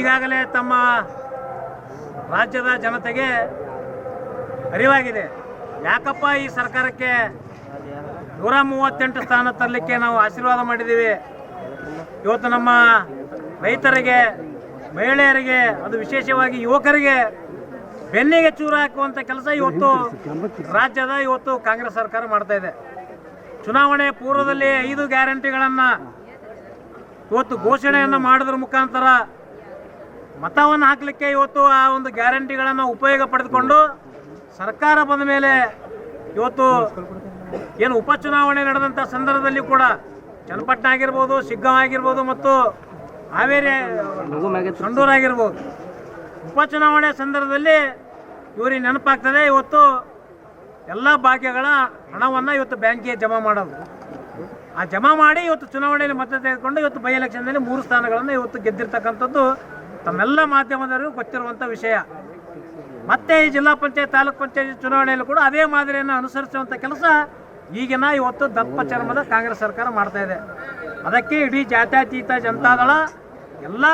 ಈಗಾಗಲೇ ತಮ್ಮ ರಾಜ್ಯದ ಜನತೆಗೆ ಅರಿವಾಗಿದೆ. ಯಾಕಪ್ಪ ಈ ಸರ್ಕಾರಕ್ಕೆ ನೂರ ಮೂವತ್ತೆಂಟು ಸ್ಥಾನ ತರಲಿಕ್ಕೆ ನಾವು ಆಶೀರ್ವಾದ ಮಾಡಿದ್ದೀವಿ? ಇವತ್ತು ನಮ್ಮ ರೈತರಿಗೆ, ಮಹಿಳೆಯರಿಗೆ, ಅದು ವಿಶೇಷವಾಗಿ ಯುವಕರಿಗೆ ಬೆನ್ನಿಗೆ ಚೂರು ಹಾಕುವಂಥ ಕೆಲಸ ಇವತ್ತು ರಾಜ್ಯದ ಇವತ್ತು ಕಾಂಗ್ರೆಸ್ ಸರ್ಕಾರ ಮಾಡ್ತಾ ಇದೆ. ಚುನಾವಣೆ ಪೂರ್ವದಲ್ಲಿ ಐದು ಗ್ಯಾರಂಟಿಗಳನ್ನು ಇವತ್ತು ಘೋಷಣೆಯನ್ನು ಮಾಡಿದ್ರ ಮುಖಾಂತರ ಮತವನ್ನು ಹಾಕಲಿಕ್ಕೆ ಇವತ್ತು ಆ ಒಂದು ಗ್ಯಾರಂಟಿಗಳನ್ನು ಉಪಯೋಗ ಪಡೆದುಕೊಂಡು ಸರ್ಕಾರ ಬಂದ ಮೇಲೆ ಇವತ್ತು ಏನು ಉಪಚುನಾವಣೆ ನಡೆದಂಥ ಸಂದರ್ಭದಲ್ಲಿ ಕೂಡ ಚನ್ನಪಟ್ಟಣ ಆಗಿರ್ಬೋದು ಸಿಗ್ಗಾಂ ಆಗಿರ್ಬೋದು ಮತ್ತು ಹಾವೇರಿ ಸಂಡೂರು ಆಗಿರ್ಬೋದು ಉಪಚುನಾವಣೆ ಸಂದರ್ಭದಲ್ಲಿ ಇವರಿಗೆ ನೆನಪಾಗ್ತದೆ, ಇವತ್ತು ಎಲ್ಲ ಭಾಗ್ಯಗಳ ಹಣವನ್ನು ಇವತ್ತು ಬ್ಯಾಂಕಿಗೆ ಜಮಾ ಮಾಡೋದು. ಆ ಜಮಾ ಮಾಡಿ ಇವತ್ತು ಚುನಾವಣೆಯಲ್ಲಿ ಮತ ತೆಗೆದುಕೊಂಡು ಇವತ್ತು ಬೈ ಎಲೆಕ್ಷನ್ನಲ್ಲಿ ಮೂರು ಸ್ಥಾನಗಳನ್ನು ಇವತ್ತು ಗೆದ್ದಿರ್ತಕ್ಕಂಥದ್ದು ತಮ್ಮೆಲ್ಲ ಮಾಧ್ಯಮದವರಿಗೂ ಗೊತ್ತಿರುವಂಥ ವಿಷಯ. ಮತ್ತೆ ಈ ಜಿಲ್ಲಾ ಪಂಚಾಯತ್, ತಾಲೂಕ್ ಪಂಚಾಯತ್ ಚುನಾವಣೆಯಲ್ಲೂ ಕೂಡ ಅದೇ ಮಾದರಿಯನ್ನು ಅನುಸರಿಸುವಂಥ ಕೆಲಸ ಈಗಿನ ಇವತ್ತು ದಪ್ಪ ಚರ್ಮದ ಕಾಂಗ್ರೆಸ್ ಸರ್ಕಾರ ಮಾಡ್ತಾ ಇದೆ. ಅದಕ್ಕೆ ಇಡೀ ಜಾತ್ಯತೀತ ಜನತಾದಳ ಎಲ್ಲ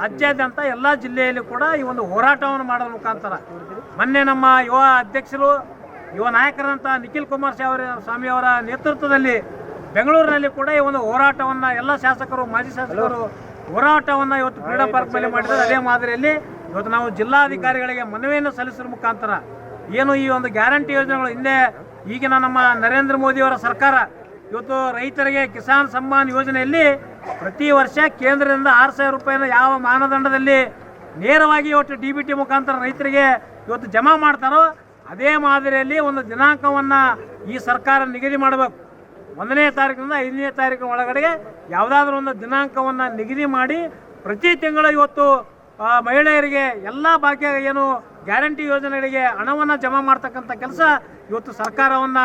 ರಾಜ್ಯಾದ್ಯಂತ ಎಲ್ಲ ಜಿಲ್ಲೆಯಲ್ಲಿ ಕೂಡ ಈ ಒಂದು ಹೋರಾಟವನ್ನು ಮಾಡೋದ್ರ ಮುಖಾಂತರ. ಮೊನ್ನೆ ನಮ್ಮ ಯುವ ಅಧ್ಯಕ್ಷರು, ಯುವ ನಾಯಕರಂತ ನಿಖಿಲ್ ಕುಮಾರ್ ಸ್ವಾಮಿ ಅವರ ನೇತೃತ್ವದಲ್ಲಿ ಬೆಂಗಳೂರಿನಲ್ಲಿ ಕೂಡ ಈ ಒಂದು ಹೋರಾಟವನ್ನು ಎಲ್ಲ ಶಾಸಕರು, ಮಾಜಿ ಶಾಸಕರು ಹೋರಾಟವನ್ನು ಇವತ್ತು ಕ್ರೀಡಾ ಪಾರ್ಕ್ ಮೇಲೆ ಮಾಡಿದರೆ ಅದೇ ಮಾದರಿಯಲ್ಲಿ ಇವತ್ತು ನಾವು ಜಿಲ್ಲಾಧಿಕಾರಿಗಳಿಗೆ ಮನವಿಯನ್ನು ಸಲ್ಲಿಸಿದ ಮುಖಾಂತರ ಏನು ಈ ಒಂದು ಗ್ಯಾರಂಟಿ ಯೋಜನೆಗಳು ಹಿಂದೆ ಈಗಿನ ನಮ್ಮ ನರೇಂದ್ರ ಮೋದಿಯವರ ಸರ್ಕಾರ ಇವತ್ತು ರೈತರಿಗೆ ಕಿಸಾನ್ ಸಮ್ಮಾನ್ ಯೋಜನೆಯಲ್ಲಿ ಪ್ರತಿ ವರ್ಷ ಕೇಂದ್ರದಿಂದ ಆರು ಸಾವಿರ ರೂಪಾಯಿನ ಯಾವ ಮಾನದಂಡದಲ್ಲಿ ನೇರವಾಗಿ ಇವತ್ತು ಡಿ ಬಿ ಟಿ ಮುಖಾಂತರ ರೈತರಿಗೆ ಇವತ್ತು ಜಮಾ ಮಾಡ್ತಾರೋ ಅದೇ ಮಾದರಿಯಲ್ಲಿ ಒಂದು ದಿನಾಂಕವನ್ನು ಈ ಸರ್ಕಾರ ನಿಗದಿ ಮಾಡಬೇಕು. ಒಂದನೇ ತಾರೀಕಿನಿಂದ ಐದನೇ ತಾರೀಕಿನ ಒಳಗಡೆ ಯಾವುದಾದ್ರೂ ಒಂದು ದಿನಾಂಕವನ್ನು ನಿಗದಿ ಮಾಡಿ ಪ್ರತಿ ತಿಂಗಳು ಇವತ್ತು ಮಹಿಳೆಯರಿಗೆ ಎಲ್ಲ ಭಾಗ್ಯ ಏನು ಗ್ಯಾರಂಟಿ ಯೋಜನೆಗಳಿಗೆ ಹಣವನ್ನು ಜಮಾ ಮಾಡ್ತಕ್ಕಂಥ ಕೆಲಸ ಇವತ್ತು ಸರ್ಕಾರವನ್ನು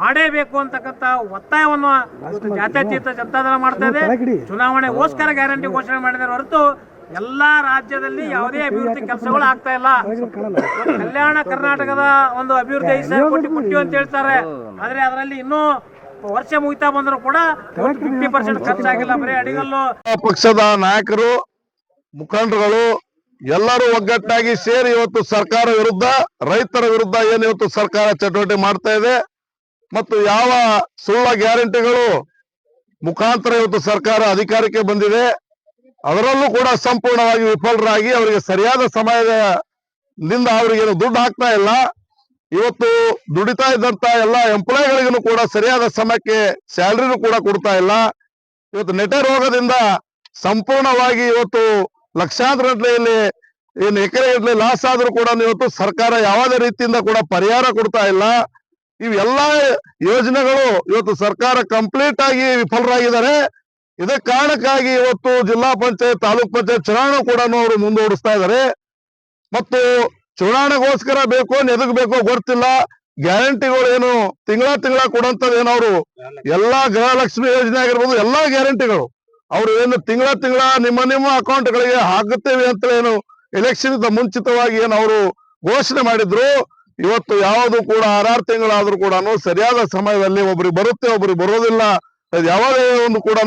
ಮಾಡೇಬೇಕು ಅಂತಕ್ಕಂಥ ಒತ್ತಾಯವನ್ನು ಜಾತ್ಯತೀತ ಜನತಾದಳ ಮಾಡ್ತಾ ಇದೆ. ಚುನಾವಣೆಗೋಸ್ಕರ ಗ್ಯಾರಂಟಿ ಘೋಷಣೆ ಮಾಡಿದರೆ ಹೊರತು ಎಲ್ಲಾ ರಾಜ್ಯದಲ್ಲಿ ಯಾವುದೇ ಅಭಿವೃದ್ಧಿ ಕೆಲಸಗಳು ಆಗ್ತಾ ಇಲ್ಲ. ಕಲ್ಯಾಣ ಕರ್ನಾಟಕದ ಒಂದು ಅಭಿವೃದ್ಧಿ ಐದು ಸಾವಿರ ಕೋಟಿ ಕೊಟ್ಟಿವಿ ಅಂತ ಹೇಳ್ತಾರೆ. ಆದರೆ ಅದರಲ್ಲಿ ಇನ್ನೂ ವರ್ಷ ಮುಗಿತಾ ಬಂದರೂ ಕೂಡ ಫಿಫ್ಟಿ ಪರ್ಸೆಂಟ್ ಖರ್ಚಾಗಿಲ್ಲ. ಬರೀ ಅಡಿಗಲ್ಲು. ಪಕ್ಷದ ನಾಯಕರು ಮುಖಂಡರುಗಳು ಎಲ್ಲರೂ ಒಗ್ಗಟ್ಟಾಗಿ ಸೇರಿ ಇವತ್ತು ಸರ್ಕಾರ ವಿರುದ್ಧ ರೈತರ ವಿರುದ್ಧ ಏನು ಇವತ್ತು ಸರ್ಕಾರ ಚಟುವಟಿಕೆ ಮಾಡ್ತಾ ಇದೆ ಮತ್ತು ಯಾವ ಸುಳ್ಳ ಗ್ಯಾರಂಟಿಗಳು ಮುಖಾಂತರ ಇವತ್ತು ಸರ್ಕಾರ ಅಧಿಕಾರಕ್ಕೆ ಬಂದಿದೆ ಅದರಲ್ಲೂ ಕೂಡ ಸಂಪೂರ್ಣವಾಗಿ ವಿಫಲರಾಗಿ ಅವರಿಗೆ ಸರಿಯಾದ ಸಮಯದಿಂದ ಅವರಿಗೆ ದುಡ್ಡು ಹಾಕ್ತಾ ಇಲ್ಲ. ಇವತ್ತು ದುಡಿತಾ ಇದ್ದಂತ ಎಲ್ಲ ಎಂಪ್ಲಾಯ್ಗಳಿಗೂ ಕೂಡ ಸರಿಯಾದ ಸಮಯಕ್ಕೆ ಸ್ಯಾಲರಿನೂ ಕೂಡ ಕೊಡ್ತಾ ಇಲ್ಲ. ಇವತ್ತು ನೆಟೆ ರೋಗದಿಂದ ಸಂಪೂರ್ಣವಾಗಿ ಇವತ್ತು ಲಕ್ಷಾಂತರ ಗಟ್ಟಲೆಯಲ್ಲಿ ಏನು ಎಕರೆ ಗಟ್ಟಲೆ ಲಾಸ್ ಆದ್ರೂ ಕೂಡ ಇವತ್ತು ಸರ್ಕಾರ ಯಾವುದೇ ರೀತಿಯಿಂದ ಕೂಡ ಪರಿಹಾರ ಕೊಡ್ತಾ ಇಲ್ಲ. ಇವೆಲ್ಲ ಯೋಜನೆಗಳು ಇವತ್ತು ಸರ್ಕಾರ ಕಂಪ್ಲೀಟ್ ಆಗಿ ವಿಫಲರಾಗಿದ್ದಾರೆ. ಇದಕ್ಕೆ ಕಾರಣಕ್ಕಾಗಿ ಇವತ್ತು ಜಿಲ್ಲಾ ಪಂಚಾಯತ್, ತಾಲೂಕ್ ಪಂಚಾಯತ್ ಚುನಾವಣೆ ಕೂಡ ಅವರು ಮುಂದೂಡಿಸ್ತಾ ಇದ್ದಾರೆ. ಮತ್ತು ಚುನಾವಣೆಗೋಸ್ಕರ ಬೇಕೋ ಎದಕ್ ಬೇಕೋ ಗೊತ್ತಿಲ್ಲ. ಗ್ಯಾರಂಟಿಗಳು ಏನು? ತಿಂಗಳ ತಿಂಗಳ ಕೊಡಂತದ್ ಅವರು? ಎಲ್ಲಾ ಗೃಹಲಕ್ಷ್ಮಿ ಯೋಜನೆ ಆಗಿರ್ಬೋದು, ಎಲ್ಲಾ ಗ್ಯಾರಂಟಿಗಳು. ಅವ್ರು ಏನು ತಿಂಗಳ ತಿಂಗಳ ನಿಮ್ಮ ನಿಮ್ಮ ಅಕೌಂಟ್ ಗಳಿಗೆ ಹಾಕುತ್ತೇವೆ ಅಂತ ಏನು ಎಲೆಕ್ಷನ್ ಮುಂಚಿತವಾಗಿ ಏನು ಅವರು ಘೋಷಣೆ ಮಾಡಿದ್ರು? ಇವತ್ತು ಯಾವುದು ಕೂಡ ಆರಾರು ತಿಂಗಳಾದ್ರೂ ಕೂಡ ಸರಿಯಾದ ಸಮಯದಲ್ಲಿ ಒಬ್ರಿಗೆ ಬರುತ್ತೆ, ಒಬ್ರಿಗೆ ಬರೋದಿಲ್ಲ. ಅದು ಯಾವಾಗ ಒಂದು ಕೂಡ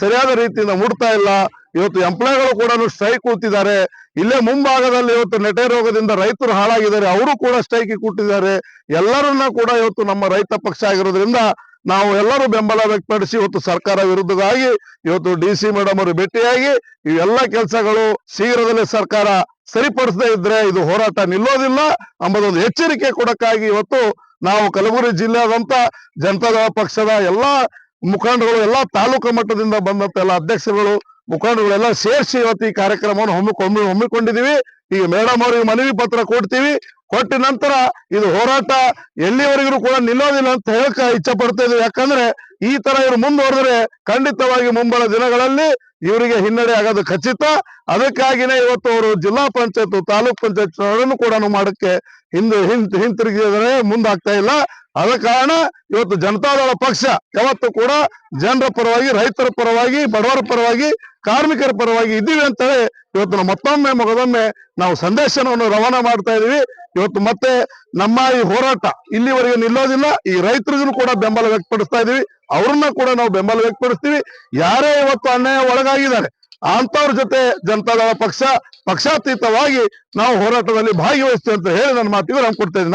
ಸರಿಯಾದ ರೀತಿಯಿಂದ ಮುಡ್ತಾ ಇಲ್ಲ. ಇವತ್ತು ಎಂಪ್ಲಾಯ್ಗಳು ಕೂಡ ಸ್ಟ್ರೈಕ್ ಕೂತಿದ್ದಾರೆ. ಇಲ್ಲೇ ಮುಂಭಾಗದಲ್ಲಿ ಇವತ್ತು ನೆಟೆ ರೋಗದಿಂದ ರೈತರು ಹಾಳಾಗಿದ್ದಾರೆ. ಅವರು ಕೂಡ ಸ್ಟ್ರೈಕ್ ಕೂತಿದ್ದಾರೆ. ಎಲ್ಲರನ್ನ ಕೂಡ ಇವತ್ತು ನಮ್ಮ ರೈತ ಪಕ್ಷ ಆಗಿರೋದ್ರಿಂದ ನಾವು ಎಲ್ಲರೂ ಬೆಂಬಲ ವ್ಯಕ್ತಪಡಿಸಿ ಇವತ್ತು ಸರ್ಕಾರ ವಿರುದ್ಧವಾಗಿ ಇವತ್ತು ಡಿ ಸಿ ಮೇಡಮ್ ಅವರು ಭೇಟಿಯಾಗಿ ಇವೆಲ್ಲ ಕೆಲಸಗಳು ಶೀಘ್ರದಲ್ಲೇ ಸರ್ಕಾರ ಸರಿಪಡಿಸದೇ ಇದ್ರೆ ಇದು ಹೋರಾಟ ನಿಲ್ಲೋದಿಲ್ಲ. ಅಂಬುದೊಂದು ಎಚ್ಚರಿಕೆ ಕೊಡಕ್ಕಾಗಿ ಇವತ್ತು ನಾವು ಕಲಬುರಗಿ ಜಿಲ್ಲೆಯಾದಂತ ಜನತಾ ಪಕ್ಷದ ಎಲ್ಲಾ ಮುಖಂಡಗಳು ಎಲ್ಲಾ ತಾಲೂಕು ಮಟ್ಟದಿಂದ ಬಂದಂತ ಎಲ್ಲ ಅಧ್ಯಕ್ಷರುಗಳು ಮುಖಂಡರುಗಳೆಲ್ಲ ಸೇರಿಸಿ ಇವತ್ತು ಈ ಕಾರ್ಯಕ್ರಮವನ್ನು ಹಮ್ಮಿಕೊಂಡು ಹಮ್ಮಿಕೊಂಡಿದೀವಿ ಈಗ ಮೇಡಮ್ ಅವರಿಗೆ ಮನವಿ ಪತ್ರ ಕೊಡ್ತೀವಿ. ಕೊಟ್ಟ ನಂತರ ಇದು ಹೋರಾಟ ಎಲ್ಲಿವರೆಗೂ ಕೂಡ ನಿಲ್ಲೋದಿಲ್ಲ ಅಂತ ಹೇಳಕ್ ಇಚ್ಛೆ ಪಡ್ತಾ ಯಾಕಂದ್ರೆ ಈ ತರ ಇವರು ಮುಂದುವರೆದ್ರೆ ಖಂಡಿತವಾಗಿ ಮುಂಬಳ ದಿನಗಳಲ್ಲಿ ಇವರಿಗೆ ಹಿನ್ನಡೆ ಆಗೋದು ಖಚಿತ. ಅದಕ್ಕಾಗಿನೇ ಇವತ್ತು ಅವರು ಜಿಲ್ಲಾ ಪಂಚಾಯತ್ ತಾಲೂಕ್ ಪಂಚಾಯತ್ ಕೂಡ ಮಾಡಕ್ಕೆ ಹಿಂದೆ ಹಿಂದ್ ಹಿಂತಿರುಗಿದ್ರೆ ಮುಂದಾಗ್ತಾ ಇಲ್ಲ. ಅದ ಕಾರಣ ಇವತ್ತು ಜನತಾದಳ ಪಕ್ಷ ಯಾವತ್ತು ಕೂಡ ಜನರ ಪರವಾಗಿ, ರೈತರ ಪರವಾಗಿ, ಬಡವರ ಪರವಾಗಿ, ಕಾರ್ಮಿಕರ ಪರವಾಗಿ ಇದ್ದೀವಿ ಅಂತೇಳಿ ಇವತ್ತು ನಾವು ಮತ್ತೊಮ್ಮೆ ಮೊಗದೊಮ್ಮೆ ನಾವು ಸಂದೇಶವನ್ನು ರವಾನೆ ಮಾಡ್ತಾ ಇದೀವಿ ಇವತ್ತು ಮತ್ತೆ ನಮ್ಮ ಈ ಹೋರಾಟ ಇಲ್ಲಿವರೆಗೆ ನಿಲ್ಲೋದಿಲ್ಲ. ಈ ರೈತರಿಗೂ ಕೂಡ ಬೆಂಬಲ ವ್ಯಕ್ತಪಡಿಸ್ತಾ ಇದೀವಿ ಅವ್ರನ್ನ ಕೂಡ ನಾವು ಬೆಂಬಲ ವ್ಯಕ್ತಪಡಿಸ್ತೀವಿ. ಯಾರೇ ಇವತ್ತು ಅನ್ಯಾಯ ಒಳಗಾಗಿದ್ದಾರೆ ಅಂತವ್ರ ಜೊತೆ ಜನತಾದಳ ಪಕ್ಷ, ಪಕ್ಷಾತೀತವಾಗಿ ನಾವು ಹೋರಾಟದಲ್ಲಿ ಭಾಗವಹಿಸ್ತೇವೆ ಅಂತ ಹೇಳಿ ನನ್ನ ಮಾತಿಗೆ ನಾನು ಕೊಡ್ತಾ ಇದ್ದೀನಿ.